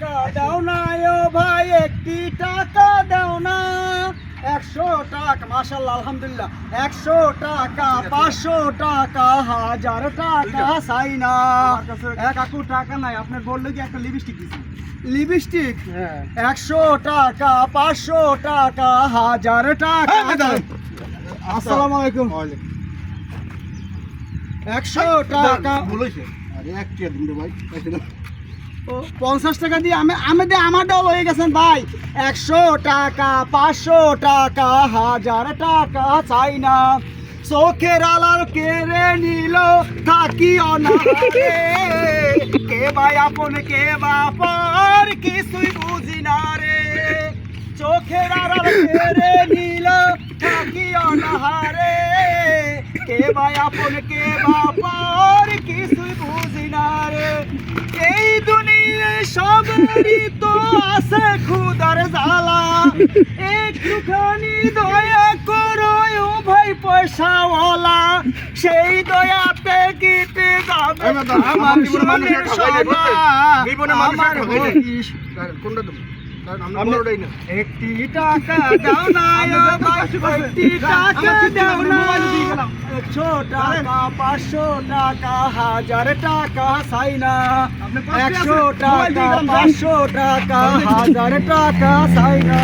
টাকা দাও না ও ভাই একটি টাকা দাও না। একশো টাকা মাসাল্লাহ আলহামদুলিল্লাহ। একশো টাকা পাঁচশো টাকা হাজার টাকা চাই না। কাকু টাকা নাই আপনি বললে কি একটা লিপস্টিক দিছি? লিপস্টিক একশো টাকা পাঁচশো টাকা হাজার টাকা আসসালামু আলাইকুম। একশো টাকা আরে এক ভাই পঞ্চাশ টাকা দিয়ে আমি আমি দিয়ে আমার ডাল হয়ে গেছেন ভাই। একশো টাকা, পাঁচশো টাকা, হাজার টাকা চাই না। চোখের আলার কেড়ে নিল, থাকি কে ভাই আপন, কে বাপার কিছুই বুঝি না রে। চোখের আড়াল কেড়ে নিল, থাকি অনাহারে। কে ভাই আপন, কে বাপার কিছুই বুঝি সবেরই তো আছে খুদার জ্বালা। একটুখানি দয়া করো ভাই পয়সাওয়ালা সেই দয়াতে কেটে যাবে আমার আমার জীবনে মানুষের সোনার ঠকাই নাই, সোনা, জীবনে মানুষের আমার কোনটা না একটি টাকা দাও না একটি টাকা দাও না। একশো টাকা পাঁচশো টাকা হাজার টাকা চাই না আপনি পাঁচটি একশো টাকা পাঁচশো টাকা হাজার টাকা চাই না